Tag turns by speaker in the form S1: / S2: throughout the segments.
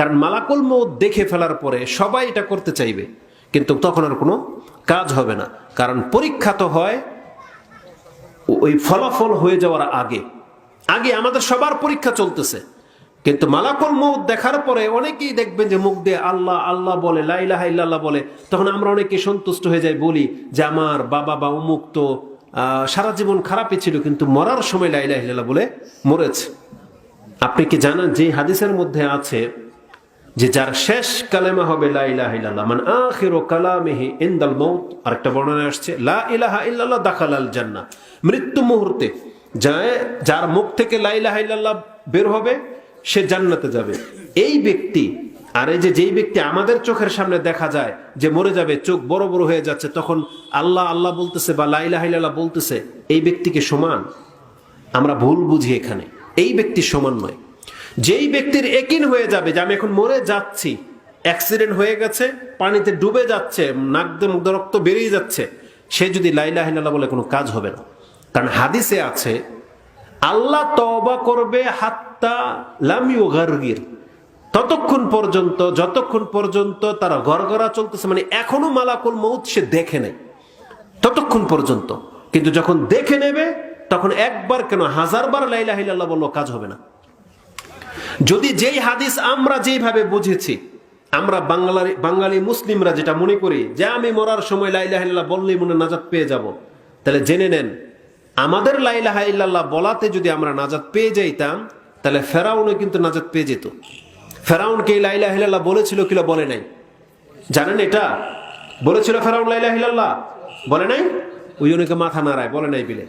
S1: কারণ মালাকুল মৌত দেখে ফেলার পরে সবাই এটা করতে চাইবে, কিন্তু তখন আর কোনো কাজ হবে না। কারণ পরীক্ষা তো হয় ওই ফলাফল হয়ে যাওয়ার আগে। আগে আমাদের সবার পরীক্ষা চলতেছে। কিন্তু মালাকুল মৌত দেখার পরে অনেকেই দেখবেন যে মুখ দিয়ে আল্লাহ আল্লাহ বলে লাইলাহা ইল্লাল্লাহ বলে। তখন আমরা অনেকে সন্তুষ্ট হয়ে যাই, বলি যে আমার বাবা বা উমুক তো সারা জীবন খারাপই ছিল, কিন্তু মরার সময় লাইলাহ ইল্লাল্লাহ বলে মরেছে। আপনি কি জানেন যে হাদিসের মধ্যে আছে যে যার শেষ কালেমা হবে মাউত, আরেকটা বর্ণনা আসছে, লা জান্নাহ। মৃত্যু মুহূর্তে যার মুখ থেকে লা ইলাহা ইল্লাল্লাহ বের হবে, সে জান্নাতে যাবে। এই ব্যক্তি, আর এই যে যেই ব্যক্তি আমাদের চোখের সামনে দেখা যায়, যে মরে যাবে, চোখ বড় বড় হয়ে যাচ্ছে, তখন আল্লাহ আল্লাহ বলতেছে বা লা ইলাহা ইল্লাল্লাহ বলতেছে, এই ব্যক্তিকে সমান। আমরা ভুল বুঝি এখানে। এই ব্যক্তি সমান নয়। যেই ব্যক্তির একিন হয়ে যাবে যে আমি এখন মরে যাচ্ছি অ্যাক্সিডেন্ট হয়ে গেছে, পানিতে ডুবে যাচ্ছে নাক দিয়ে রক্ত বেরিয়ে যাচ্ছে, সে যদি লাইলা হিনাল্লাহ বলে কোনো কাজ হবে না। কারণ হাদিসে আছে, আল্লাহ তবা করবে হাত্তা লামিও গার্গির ততক্ষণ পর্যন্ত, যতক্ষণ পর্যন্ত তারা গড়গড়া চলতেছে মানে এখনও মালাকুল মৌত সে দেখে নেয় ততক্ষণ পর্যন্ত। কিন্তু যখন দেখে নেবে, তখন একবার কেন হাজারবার লাইলা হিল্লাহ বলল কাজ হবে না। যদি যেই হাদিস আমরা যেইভাবে বুঝেছি, আমরা বাঙালি বাঙালি মুসলিমরা যেটা মনে করি, যে আমি মরার সময় লাইলাহ ইল্লাহ বললেই মনে নাজাত পেয়ে যাব। তাহলে জেনে নেন, আমাদের লাইলাহ ইল্লাল্লাহ বলাতে যদি আমরা নাজাত পেয়ে যাইতাম, তাহলে ফেরাউনও কিন্তু নাজাত পেয়ে যেত। ফেরাউনকে এই লাইলাহ ইল্লাল্লাহ বলেছিল কিনা বলে নাই। জানেন এটা? বলেছিল ফেরাউন লাইলাহ ইল্লাল্লাহ? বলে নাই? ওই অনেকে মাথা নাড়ায়, বলে নাই বিলে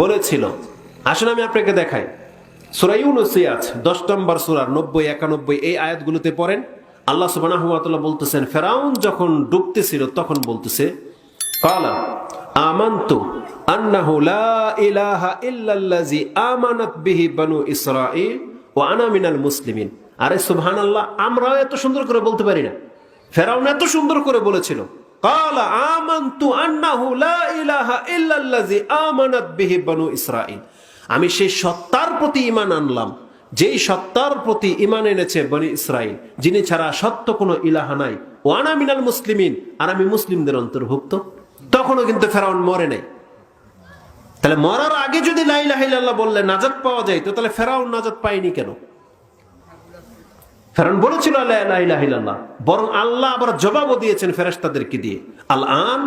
S1: বলেছিল। আসলে আমি আপনাকে দেখাই। সুরা ইউনুসে আছে দশ নম্বর সুরার নব্বই, একানব্বই, এই আয়াতগুলোতে পড়েন, আল্লাহ ওয়া বলতেছেন, ফেরাউন যখন ডুবতেছিল, তখন বলতেছে, কালা, আমান্তু আন্নাহু লা ইলাহা ইল্লাল্লাযী আমানাত বিহি বানু ইসরাঈল ওয়া আনা মুসলিমিন। আরে সুবহানাল্লাহ, আমরাও এত সুন্দর করে বলতে পারি না। ফেরাউন এত সুন্দর করে বলেছিল, কালা, আমান্তু আন্নাহু লা ইলাহা ইল্লাল্লাযী আমানাত বিহি বানু ইসরাঈল। আমি সেই সত্তার প্রতি ইমান আনলাম। যেই সত্তার প্রতি ইমান এনেছে বনি ইসরাইল, যিনি ছাড়া সত্য কোনো ইলাহা নাই। ওয়ানা মিনাল মুসলিমিন, আর আমি মুসলিমদের অন্তর্ভুক্ত। তখনও কিন্তু ফেরাউন মরে নাই। তাহলে মরার আগে যদি লাইলাহিল্লাহ বললে নাজাত পাওয়া যায়, তো তাহলে ফেরাউন নাজাত পায়নি কেন? ফেরাউন বলেছিল লাইলাহিল্লাহ বরং আল্লাহ আবার জবাবও দিয়েছেন ফেরেশতাদেরকে দিয়ে। আল আন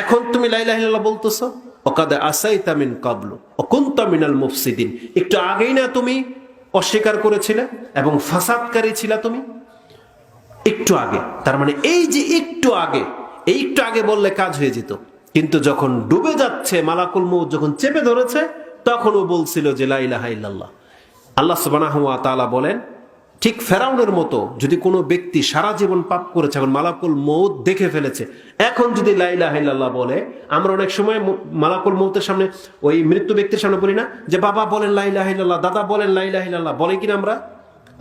S1: এখন তুমি লাইলাহিল্লাহ বলতেছো? ওকাদে আসাইতা মিন কাবলু ও কুন্তা মিনাল মুফসিদিন। একটু আগেই না তুমি অস্বীকার করেছিলে এবং ফাসাদকারী ছিল তুমি? একটু আগে, তার মানে এই যে একটু আগে, এই একটু আগে বললে কাজ হয়ে যেত। কিন্তু যখন ডুবে যাচ্ছে মালাকুল মৌত যখন চেপে ধরেছে, তখন ও বলছিল যে লাইলাহা ইল্লাল্লাহ। আল্লাহ সুবহানাহু ওয়া তাআলা বলেন ঠিক ফেরাউনের মতো যদি কোনো ব্যক্তি সারা জীবন পাপ করেছে, এখন মালাকুল মৌত দেখে ফেলেছে, এখন যদি লাইলাহ ইল্লাল্লাহ বলে, আমরা অনেক সময় মালাকুল মৌতের সামনে ওই মৃত্যু ব্যক্তির সামনে বলি না যে, বাবা বলেন লাইলাহ ইল্লাল্লাহ, দাদা বলেন লাইলাহ ইল্লাল্লাহ। বলে কিনা আমরা?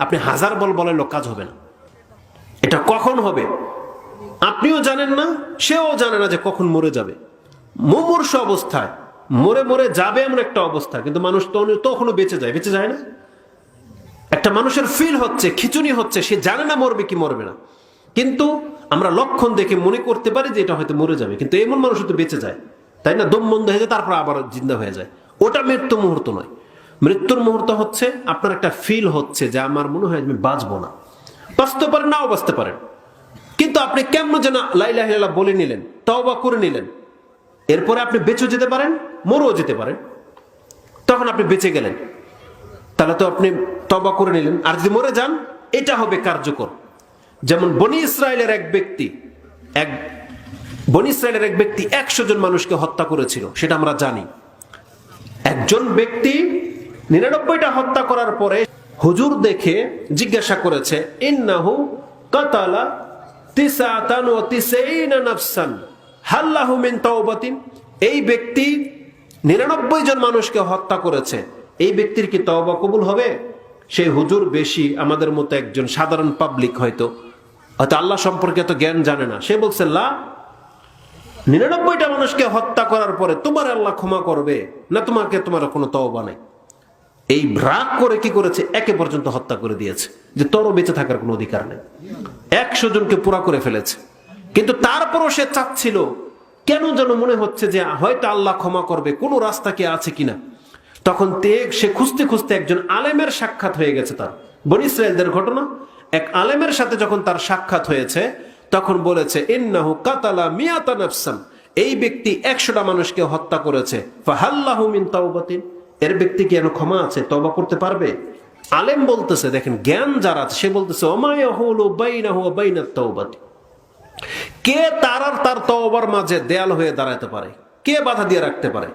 S1: আপনি হাজার বল বলেন কাজ হবে না। এটা কখন হবে? আপনিও জানেন না, সেও জানে না যে কখন মরে যাবে। মুমূর্ষ অবস্থায়, মরে মরে যাবে এমন একটা অবস্থা, কিন্তু মানুষ তো তখনও বেঁচে যায় বেঁচে যায় না? একটা মানুষের ফিল হচ্ছে, খিচুনি হচ্ছে, সে জানে না মরবে কি মরবে না। কিন্তু আমরা লক্ষণ দেখে মনে করতে পারি যে এটা হয়তো মরে যাবে। কিন্তু এমন মানুষ তো বেঁচে যায়, তাই না? দম বন্ধ হয়ে যায়, তারপর আবার জিন্দা হয়ে যায়। ওটা মৃত্যু মুহূর্ত নয়। মৃত্যুর মুহূর্ত হচ্ছে আপনার একটা ফিল হচ্ছে যে আমার মনে হয় আমি বাঁচবো না। বাঁচতে পারেন, নাও বাঁচতে পারেন। কিন্তু আপনি কেমন যেন লাইলাহ বলে নিলেন, তওবা করে নিলেন। এরপরে আপনি বেঁচে যেতে পারেন, মরেও যেতে পারেন। তখন আপনি বেঁচে গেলেন। তাহলে তো আপনি তবা করে নিলেন। আর যদি মরে যান, এটা হবে কার্যকর। যেমন বনি ইসরায়েলের এক ব্যক্তি, এক বনি ইসরায়েলের এক ব্যক্তি একশো জন মানুষকে হত্যা করেছিল, সেটা আমরা জানি। একজন ব্যক্তি নিরানব্বইটা হত্যা করার পরে হুজুর দেখে জিজ্ঞাসা করেছে, ইন্নাহু কাতালা এই ব্যক্তি নিরানব্বই জন মানুষকে হত্যা করেছে। এই ব্যক্তির কি তওবা কবুল হবে? সেই হুজুর বেশি আমাদের মতো একজন সাধারণ পাবলিক হয়তো। হয়তো আল্লাহ সম্পর্কে এত জ্ঞান জানে না। সে বলছে, লা, নিরানব্বইটা মানুষকে হত্যা করার পরে তোমার আল্লাহ ক্ষমা করবে, না তোমাকে তোমার কোনো তওবা নাই? এই রাগ করে কি করেছে? একে পর্যন্ত হত্যা করে দিয়েছে। যে তোরও বেঁচে থাকার কোনো অধিকার নেই। একশো জনকে পুরা করে ফেলেছে। কিন্তু তারপরও সে চাচ্ছিল, কেন যেন মনে হচ্ছে যে হয়তো আল্লাহ ক্ষমা করবে, কোনো রাস্তা কি আছে কিনা? তখন তেগ, সে খুঁজতে খুঁজতে একজন আলেমের সাক্ষাৎ হয়ে গেছে তার। বনি ইসরায়েলদের ঘটনা? এক আলেমের সাথে যখন তার সাক্ষাৎ হয়েছে, তখন বলেছে, ইন্নাহু কাতালা মিয়াতা এই ব্যক্তি একশোটা মানুষকে হত্যা করেছে। এর ব্যক্তি কি এর ক্ষমা আছে তবা করতে পারবে? আলেম বলতেছে, দেখেন, জ্ঞান যারা আছে, সে বলতেছে কে তার আর তার তওবার মাঝে দেয়াল হয়ে দাঁড়াতে পারে? কে বাধা দিয়ে রাখতে পারে?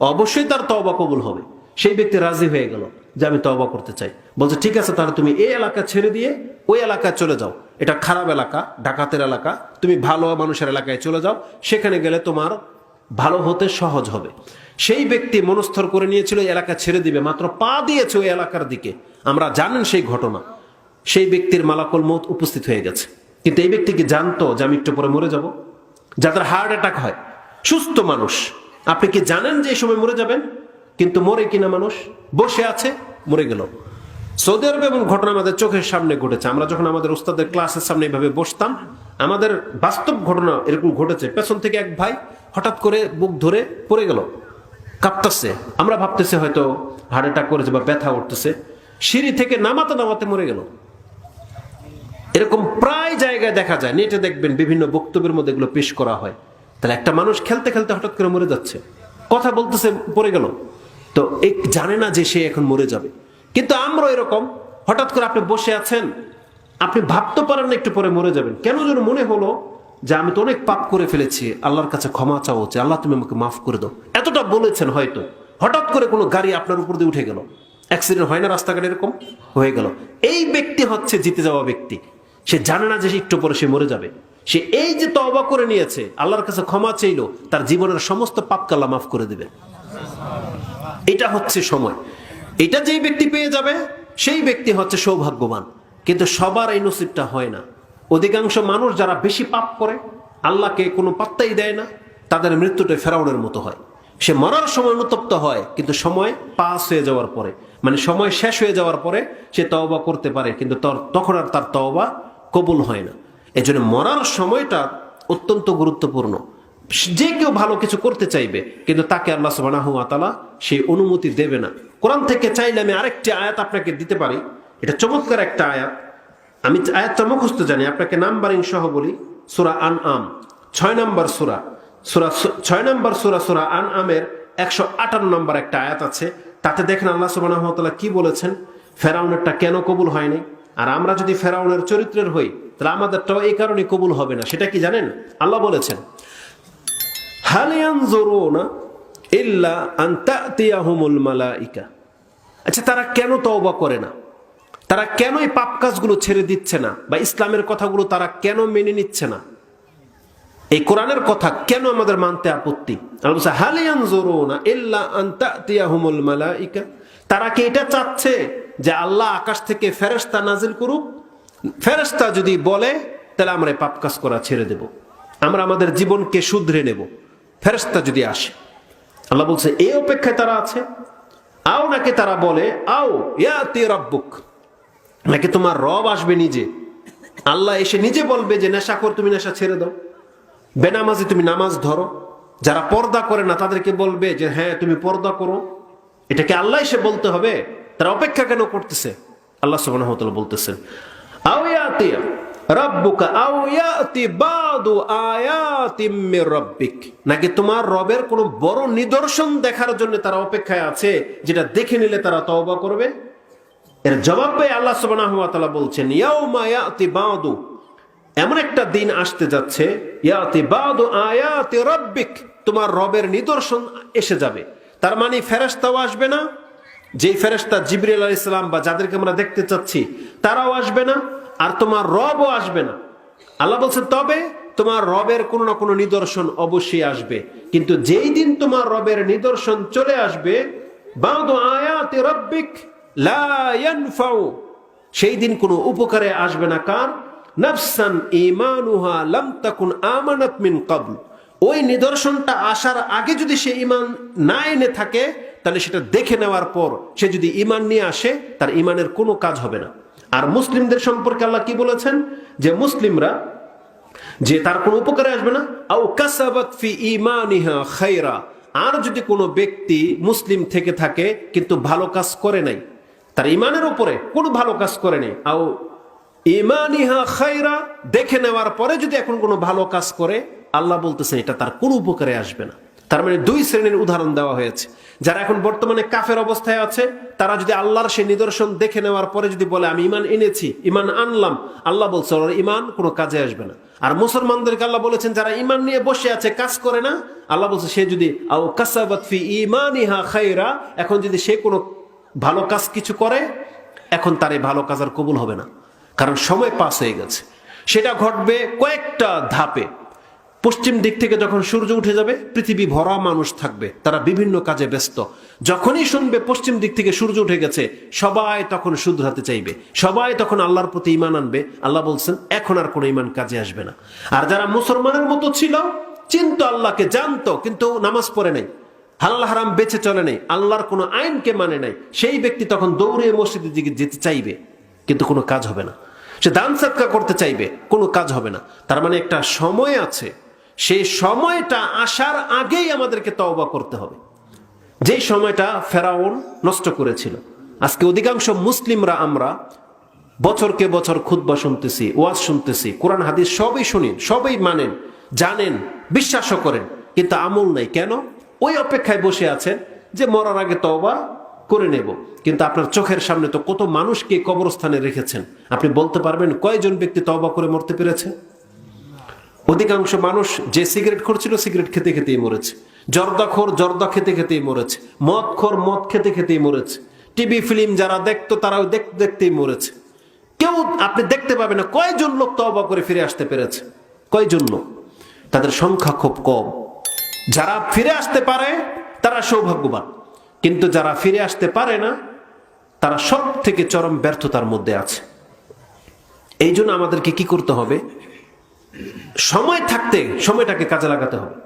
S1: অবশ্যই তার তওবা কবুল হবে। সেই ব্যক্তি রাজি হয়ে গেল যে আমি তওবা করতে চাই। বলছে, ঠিক আছে, তাহলে তুমি এই এলাকা ছেড়ে দিয়ে ওই এলাকায় চলে যাও। এটা খারাপ এলাকা, ডাকাতের এলাকা। তুমি ভালো মানুষের এলাকায় চলে যাও। সেখানে গেলে তোমার ভালো হতে সহজ হবে। সেই ব্যক্তি মনস্থর করে নিয়েছিল এলাকা ছেড়ে দিবে। মাত্র পা দিয়েছে ওই এলাকার দিকে। আমরা জানেন সেই ঘটনা। সেই ব্যক্তির মালাকুল মত উপস্থিত হয়ে গেছে। কিন্তু এই ব্যক্তি কি জানতো যে আমি একটু পরে মরে যাব? যাদের হার্ট অ্যাটাক হয়, সুস্থ মানুষ। আপনি কি জানেন যে এই সময় মরে যাবেন? কিন্তু মরে কিনা মানুষ? বসে আছে, মরে গেল। সৌদি আরবে এবং ঘটনা আমাদের চোখের সামনে ঘটেছে। আমরা যখন আমাদের উস্তাদের ক্লাসের সামনে এইভাবে বসতাম, আমাদের বাস্তব ঘটনা এরকম ঘটেছে। পেছন থেকে এক ভাই হঠাৎ করে বুক ধরে পড়ে গেল, কাঁপতেছে। আমরা ভাবতেছি হয়তো হার্ট অ্যাটাক করেছে বা ব্যথা উঠতেছে সিঁড়ি থেকে নামাতে নামাতে মরে গেল। এরকম প্রায় জায়গায় দেখা যায়, নেটে দেখবেন বিভিন্ন বক্তব্যের মধ্যে এগুলো পেশ করা হয়। তাহলে একটা মানুষ খেলতে খেলতে হঠাৎ করে মরে যাচ্ছে। কথা বলতেছে, পড়ে গেল। তো এই জানে না যে সে এখন মরে যাবে। কিন্তু আমরা এরকম, হঠাৎ করে আপনি বসে আছেন, আপনি ভাবতে পারেন না একটু পরে মরে যাবেন। কেন যেন মনে হলো যে আমি তো অনেক পাপ করে ফেলেছি, আল্লাহর কাছে ক্ষমা চাওয়া উচিত, আল্লাহ তুমি আমাকে মাফ করে দাও। এতটা বলেছেন হয়তো, হঠাৎ করে কোনো গাড়ি আপনার উপর দিয়ে উঠে গেল। অ্যাক্সিডেন্ট হয় না রাস্তাঘাটে এরকম? হয়ে গেল। এই ব্যক্তি হচ্ছে জিতে যাওয়া ব্যক্তি। সে জানে না যে সে একটু পরে সে মরে যাবে। সে এই যে তবা করে নিয়েছে, আল্লাহর কাছে ক্ষমা চাইলো, তার জীবনের সমস্ত পাপ কাল্লা মাফ করে দেবে এটা হচ্ছে সময়। এটা যেই ব্যক্তি পেয়ে যাবে, সেই ব্যক্তি হচ্ছে সৌভাগ্যবান। কিন্তু সবার এই নসিবটা হয় না। অধিকাংশ মানুষ যারা বেশি পাপ করে, আল্লাহকে কোনো পাত্তাই দেয় না, তাদের মৃত্যুটা ফেরাউনের মতো হয়। সে মরার সময় অনুতপ্ত হয়, কিন্তু সময় পাস হয়ে যাওয়ার পরে মানে সময় শেষ হয়ে যাওয়ার পরে সে তওবা করতে পারে, কিন্তু তখন আর তার তওবা কবুল হয় না। এই জন্য মরার সময়টা অত্যন্ত গুরুত্বপূর্ণ। যে কেউ ভালো কিছু করতে চাইবে, কিন্তু তাকে আল্লাহ ওয়া সেই অনুমতি দেবে না। কোরআন থেকে চাইলে আমি আরেকটি আয়াত আপনাকে দিতে পারি। এটা চমৎকার একটা আয়াত। আমি আয়াতটা মুখস্থ জানি, আপনাকে নাম্বারিং সহ বলি। সুরা আন আম ছয় নম্বর সুরা। সুরা ছয় নম্বর সুরা সুরা আন আমের একশো আটান্ন নম্বর একটা আয়াত আছে। তাতে দেখেন আল্লাহ তাআলা কি বলেছেন? ফেরাউনেরটা কেন কবুল হয়নি? আর আমরা যদি ফেরাউনের চরিত্রের হই, তাহলে আমাদেরটাও এই কারণে কবুল হবে না। সেটা কি জানেন? আল্লাহ বলেছেন হাল ইয়ানজুরুনা ইল্লা আন তাতিয়াহুমুল মালাইকা আচ্ছা তারা কেন তওবা করে না? তারা কেন এই পাপ কাজগুলো ছেড়ে দিচ্ছে না? বা ইসলামের কথাগুলো তারা কেন মেনে নিচ্ছে না? এই কোরআনের কথা কেন আমাদের মানতে আপত্তি? আল্লাহ বলছে, হাল ইয়ানজুরুনা ইল্লা আন তাতিয়াহুমুল মালাইকা? তারা কি এটা চাচ্ছে যে আল্লাহ আকাশ থেকে ফেরেশতা নাজিল করুক? ফেরেশতা যদি বলে তাহলে আমরা পাপ কাজ করা ছেড়ে দেব। আমরা আমাদের জীবনকে শুধরে নেব। ফেরেশতা যদি আসে, আল্লাহ বলছে, এই অপেক্ষায় তারা আছে? আও নাকি তারা বলে, আও, ইয়াতি রব্বুক। নাকি তোমার রব আসবে নিজে? আল্লাহ এসে নিজে বলবে যে, নেশা কর, তুমি নেশা ছেড়ে দাও। বেনামাজি তুমি নামাজ ধরো। যারা পর্দা করে না, তাদেরকে বলবে যে হ্যাঁ তুমি পর্দা করো। এটাকে আল্লাহ এসে বলতে হবে। তারা অপেক্ষা কেন করতেছে? আল্লাহ তাআলা বলতেছেন আও ইয়াতি রাব্বুকা রাব্বিক। নাকি তোমার রবের কোনো বড় নিদর্শন দেখার জন্য তারা অপেক্ষায় আছে, যেটা দেখে নিলে তারা তওবা করবে? এর জবাব পেয়ে আল্লাহ সুবহানাহু ওয়া তাআলা বলছেন, ইয়াউমা ইয়াতি বাদু। এমন একটা দিন আসতে যাচ্ছে, ইয়াতি রাব্বিক। তোমার রবের নিদর্শন এসে যাবে। তার মানে ফেরেশতাও আসবে না যেই ফেরেস্তা জিবরিল আলাইহিস সালাম বা যাদেরকে আমরা দেখতে চাচ্ছি, তারাও আসবে না, আর তোমার রবও আসবে না। আল্লাহ বলছেন তবে তোমার রবের কোনো না কোনো নিদর্শন অবশ্যই আসবে। কিন্তু যেই দিন তোমার রবের নিদর্শন চলে আসবে সেই দিন কোনো উপকারে আসবে না। কার? নাফসান মিন ওই নিদর্শনটা আসার আগে যদি সে ইমান না এনে থাকে তাহলে সেটা দেখে নেওয়ার পর সে যদি ইমান নিয়ে আসে, তার ইমানের কোনো কাজ হবে না। আর মুসলিমদের সম্পর্কে আল্লাহ কি বলেছেন? যে মুসলিমরা যে তার কোনো উপকারে আসবে না ফি খাইরা আর যদি কোনো ব্যক্তি মুসলিম থেকে থাকে, কিন্তু ভালো কাজ করে নাই, তার ইমানের উপরে কোনো ভালো কাজ করে নেই, আও ইমানিহা খাইরা দেখে নেওয়ার পরে যদি এখন কোনো ভালো কাজ করে, আল্লাহ বলতেছেন এটা তার কোনো উপকারে আসবে না। তার মানে দুই শ্রেণির উদাহরণ দেওয়া হয়েছে। যারা এখন বর্তমানে কাফের অবস্থায় আছে, তারা যদি আল্লাহর সেই নিদর্শন দেখে নেওয়ার পরে যদি বলে, আমি ইমান এনেছি ইমান আনলাম, আল্লাহ বলছে, ওর ইমান কোনো কাজে আসবে না। আর মুসলমানদেরকে আল্লাহ বলেছেন, যারা ইমান নিয়ে বসে আছে, কাজ করে না, আল্লাহ বলছে, সে যদি খাইরা এখন যদি সে কোনো ভালো কাজ কিছু করে, এখন তার এই ভালো কাজ আর কবুল হবে না। কারণ সময় পাস হয়ে গেছে। সেটা ঘটবে কয়েকটা ধাপে। পশ্চিম দিক থেকে যখন সূর্য উঠে যাবে, পৃথিবী ভরা মানুষ থাকবে। তারা বিভিন্ন কাজে ব্যস্ত। যখনই শুনবে পশ্চিম দিক থেকে সূর্য উঠে গেছে, সবাই তখন শুধরাতে চাইবে। সবাই তখন আল্লাহর প্রতি ইমান আনবে। আল্লাহ বলছেন, এখন আর কোনো ইমান কাজে আসবে না। আর যারা মুসলমানের মতো ছিল, চিন্ত আল্লাহকে, জানতো, কিন্তু নামাজ পড়ে নাই। হালাল হারাম বেঁচে চলে নাই। আল্লাহর কোনো আইনকে মানে নাই। সেই ব্যক্তি তখন দৌড়ে মসজিদের দিকে যেতে চাইবে, কিন্তু কোনো কাজ হবে না। সে দান সাদকা করতে চাইবে, কোনো কাজ হবে না। তার মানে একটা সময় আছে। সেই সময়টা আসার আগেই আমাদেরকে তওবা করতে হবে। যেই সময়টা ফেরাউন নষ্ট করেছিল। আজকে অধিকাংশ মুসলিমরা আমরা বছরকে বছর খুদ্া শুনতেছি, ওয়াজ শুনতেছি, কোরআন, হাদিস সবই শুনি, সবই মানেন, জানেন, বিশ্বাসও করেন, কিন্তু আমল নাই। কেন? ওই অপেক্ষায় বসে আছেন যে মরার আগে তওবা করে নেব। কিন্তু আপনার চোখের সামনে তো কত মানুষকে কবরস্থানে রেখেছেন। আপনি বলতে পারবেন কয়জন ব্যক্তি তওবা করে মরতে পেরেছে? অধিকাংশ মানুষ যে সিগারেট খোরছিল সিগারেট খেতে খেতেই মরেছে। জর্দাখোর জর্দা খেতে খেতেই মরেছে। মদ খোর মদ খেতে খেতেই মরেছে। টিভি, ফিল্ম যারা দেখতো তারাও দেখতে দেখতেই মরেছে। কেউ আপনি দেখতে পাবেন না, কয়জন লোক তবা করে ফিরে আসতে পেরেছে? কয়জন লোক? তাদের সংখ্যা খুব কম। যারা ফিরে আসতে পারে, তারা সৌভাগ্যবান। কিন্তু যারা ফিরে আসতে পারে না, তারা সব থেকে চরম ব্যর্থতার মধ্যে আছে। এই জন্য আমাদেরকে কি করতে হবে? সময় থাকতে সময়টাকে কাজে লাগাতে হবে।